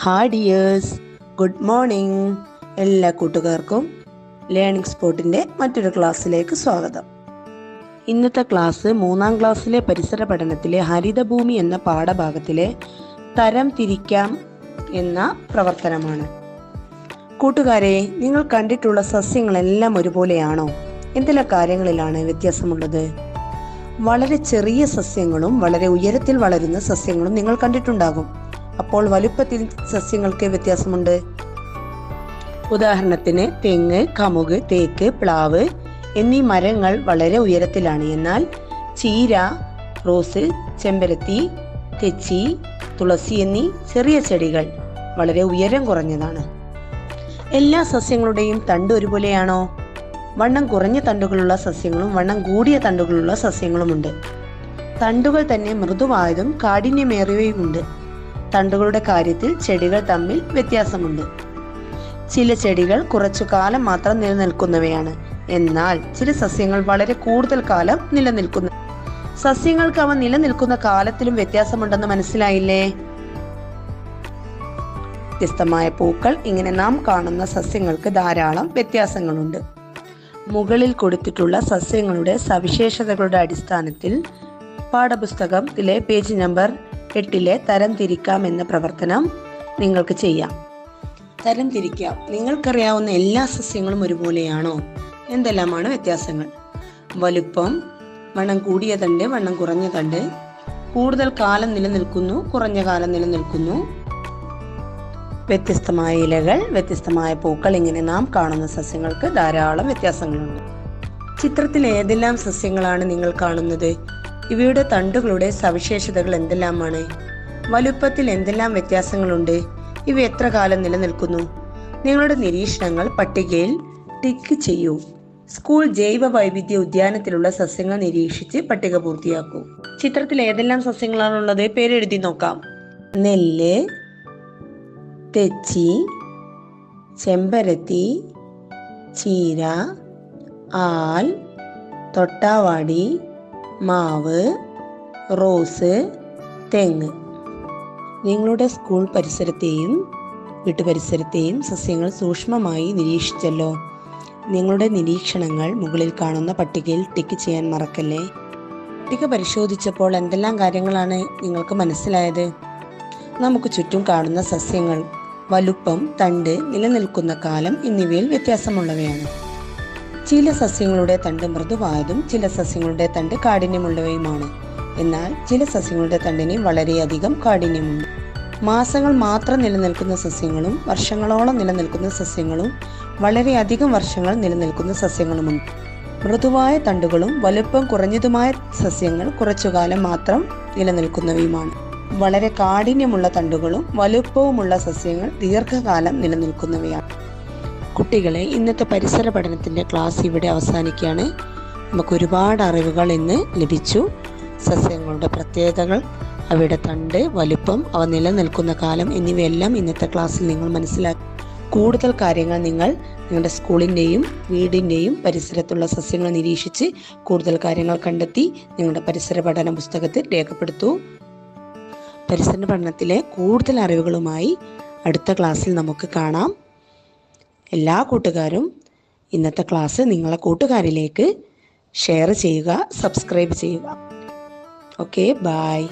Hi dears good morning എല്ലാ കൂട്ടുകാർക്കും learning സ്പോട്ടിന്റെ മറ്റൊരു ക്ലാസ്സിലേക്ക് സ്വാഗതം. ഇന്നത്തെ ക്ലാസ് മൂന്നാം ക്ലാസ്സിലെ പരിസര പഠനത്തിലെ ഹരിതഭൂമി എന്ന പാഠഭാഗത്തിലെ തരം തിരിക്കാം എന്ന പ്രവർത്തനമാണ്. കൂട്ടുകാരെ നിങ്ങൾ കണ്ടിട്ടുള്ള സസ്യങ്ങളെല്ലാം ഒരുപോലെയാണോ? എന്തെല്ലാം കാര്യങ്ങളിലാണ് വ്യത്യാസമുള്ളത്? വളരെ ചെറിയ സസ്യങ്ങളും വളരെ ഉയരത്തിൽ വളരുന്ന സസ്യങ്ങളും നിങ്ങൾ കണ്ടിട്ടുണ്ടാകും. അപ്പോൾ വലുപ്പത്തിൽ സസ്യങ്ങൾക്ക് വ്യത്യാസമുണ്ട്. ഉദാഹരണത്തിന് തെങ്ങ് കമുക് തേക്ക് പ്ലാവ് എന്നീ മരങ്ങൾ വളരെ ഉയരത്തിലാണ്. എന്നാൽ ചീര റോസ് ചെമ്പരത്തി തെച്ചി തുളസി എന്നീ ചെറിയ ചെടികൾ വളരെ ഉയരം കുറഞ്ഞതാണ്. എല്ലാ സസ്യങ്ങളുടെയും തണ്ട് ഒരുപോലെയാണോ? വണ്ണം കുറഞ്ഞ തണ്ടുകളുള്ള സസ്യങ്ങളും വണ്ണം കൂടിയ തണ്ടുകളുള്ള സസ്യങ്ങളുമുണ്ട്. തണ്ടുകൾ തന്നെ മൃദുവായതും കാഠിന്യമേറിയവയുമുണ്ട്. തണ്ടുകളുടെ കാര്യത്തിൽ ചെടികൾ തമ്മിൽ വ്യത്യാസമുണ്ട്. ചില ചെടികൾ കുറച്ചു കാലം മാത്രം നിലനിൽക്കുന്നവയാണ്. എന്നാൽ ചില സസ്യങ്ങൾ വളരെ കൂടുതൽ കാലം നിലനിൽക്കുന്നു. സസ്യങ്ങൾക്ക് അവ നിലനിൽക്കുന്ന കാലത്തിലും വ്യത്യാസമുണ്ടെന്ന് മനസ്സിലായില്ലേ? വ്യത്യസ്തമായ പൂക്കൾ ഇങ്ങനെ നാം കാണുന്ന സസ്യങ്ങൾക്ക് ധാരാളം വ്യത്യാസങ്ങളുണ്ട്. മുകളിൽ കൊടുത്തിട്ടുള്ള സസ്യങ്ങളുടെ സവിശേഷതകളുടെ അടിസ്ഥാനത്തിൽ പാഠപുസ്തകത്തിലെ പേജ് നമ്പർ എട്ടിലെ തരം തിരിക്കാം എന്ന പ്രവർത്തനം നിങ്ങൾക്ക് ചെയ്യാം. തരം തിരിക്കാം. നിങ്ങൾക്കറിയാവുന്ന എല്ലാ സസ്യങ്ങളും ഒരുപോലെയാണോ? എന്തെല്ലാമാണ് വ്യത്യാസങ്ങൾ? വലുപ്പം വണ്ണം കൂടിയ തണ്ട് വണ്ണം കുറഞ്ഞ തണ്ട് കൂടുതൽ കാലം നിലനിൽക്കുന്നു കുറഞ്ഞ കാലം നിലനിൽക്കുന്നു. വ്യത്യസ്തമായ ഇലകൾ വ്യത്യസ്തമായ പൂക്കൾ ഇങ്ങനെ നാം കാണുന്ന സസ്യങ്ങൾക്ക് ധാരാളം വ്യത്യാസങ്ങളുണ്ട്. ചിത്രത്തിൽ ഏതെല്ലാം സസ്യങ്ങളാണ് നിങ്ങൾ കാണുന്നത്? ഇവയുടെ തണ്ടുകളുടെ സവിശേഷതകൾ എന്തെല്ലാമാണ്? വലുപ്പത്തിൽ എന്തെല്ലാം വ്യത്യാസങ്ങളുണ്ട്? ഇവ എത്ര കാലം നിലനിൽക്കുന്നു? നിങ്ങളുടെ നിരീക്ഷണങ്ങൾ പട്ടികയിൽ ടിക്ക് ചെയ്യൂ. സ്കൂൾ ജൈവ വൈവിധ്യ ഉദ്യാനത്തിലുള്ള സസ്യങ്ങൾ നിരീക്ഷിച്ച് പട്ടിക പൂർത്തിയാക്കൂ. ചിത്രത്തിൽ ഏതെല്ലാം സസ്യങ്ങളാണുള്ളത് പേരെഴുതി നോക്കാം. നെല്ല് തെച്ചി ചെമ്പരത്തി ചീര ആൽ തൊട്ടാവാടി മാവ് റോസ് തെങ്ങ്. നിങ്ങളുടെ സ്കൂൾ പരിസരത്തെയും വീട്ടുപരിസരത്തെയും സസ്യങ്ങൾ സൂക്ഷ്മമായി നിരീക്ഷിച്ചല്ലോ. നിങ്ങളുടെ നിരീക്ഷണങ്ങൾ മുകളിൽ കാണുന്ന പട്ടികയിൽ ടിക്ക് ചെയ്യാൻ മറക്കല്ലേ? പട്ടിക പരിശോധിച്ചപ്പോൾ എന്തെല്ലാം കാര്യങ്ങളാണ് നിങ്ങൾക്ക് മനസ്സിലായത്? നമുക്ക് ചുറ്റും കാണുന്ന സസ്യങ്ങൾ വലുപ്പം തണ്ട് നിലനിൽക്കുന്ന കാലം എന്നിവയിൽ വ്യത്യാസമുള്ളവയാണ്. ചില സസ്യങ്ങളുടെ തണ്ട് മൃദുവായതും ചില സസ്യങ്ങളുടെ തണ്ട് കാഠിന്യമുള്ളവയുമാണ്. എന്നാൽ ചില സസ്യങ്ങളുടെ തണ്ടിന് വളരെയധികം കാഠിന്യമുണ്ട്. മാസങ്ങൾ മാത്രം നിലനിൽക്കുന്ന സസ്യങ്ങളും വർഷങ്ങളോളം നിലനിൽക്കുന്ന സസ്യങ്ങളും വളരെയധികം വർഷങ്ങൾ നിലനിൽക്കുന്ന സസ്യങ്ങളുമുണ്ട്. മൃദുവായ തണ്ടുകളും വലുപ്പം കുറഞ്ഞതുമായ സസ്യങ്ങൾ കുറച്ചുകാലം മാത്രം നിലനിൽക്കുന്നവയുമാണ്. വളരെ കാഠിന്യമുള്ള തണ്ടുകളും വലുപ്പവുമുള്ള സസ്യങ്ങൾ ദീർഘകാലം നിലനിൽക്കുന്നവയാണ്. കുട്ടികളെ ഇന്നത്തെ പരിസര പഠനത്തിന്റെ ക്ലാസ് ഇവിടെ അവസാനിക്കുകയാണ്. നമുക്ക് ഒരുപാട് അറിവുകൾ ഇന്ന് ലഭിച്ചു. സസ്യങ്ങളുടെ പ്രത്യേകതകൾ അവയുടെ തണ്ട് വലുപ്പം അവ നിലനിൽക്കുന്ന കാലം എന്നിവയെല്ലാം ഇന്നത്തെ ക്ലാസ്സിൽ നിങ്ങൾ മനസ്സിലാക്കി. കൂടുതൽ കാര്യങ്ങൾ നിങ്ങൾ നിങ്ങളുടെ സ്കൂളിന്റെയും വീടിന്റെയും പരിസരത്തുള്ള സസ്യങ്ങൾ നിരീക്ഷിച്ച് കൂടുതൽ കാര്യങ്ങൾ കണ്ടെത്തി നിങ്ങളുടെ പരിസര പഠന പുസ്തകത്തിൽ രേഖപ്പെടുത്തൂ. പരിസര പഠനത്തിലെ കൂടുതൽ അറിവുകളുമായി അടുത്ത ക്ലാസ്സിൽ നമുക്ക് കാണാം. എല്ലാ കൂട്ടുകാരും ഇന്നത്തെ ക്ലാസ് നിങ്ങളെ കൂട്ടുകാരിലേക്ക് ഷെയർ ചെയ്യുക സബ്സ്ക്രൈബ് ചെയ്യുക. Okay bye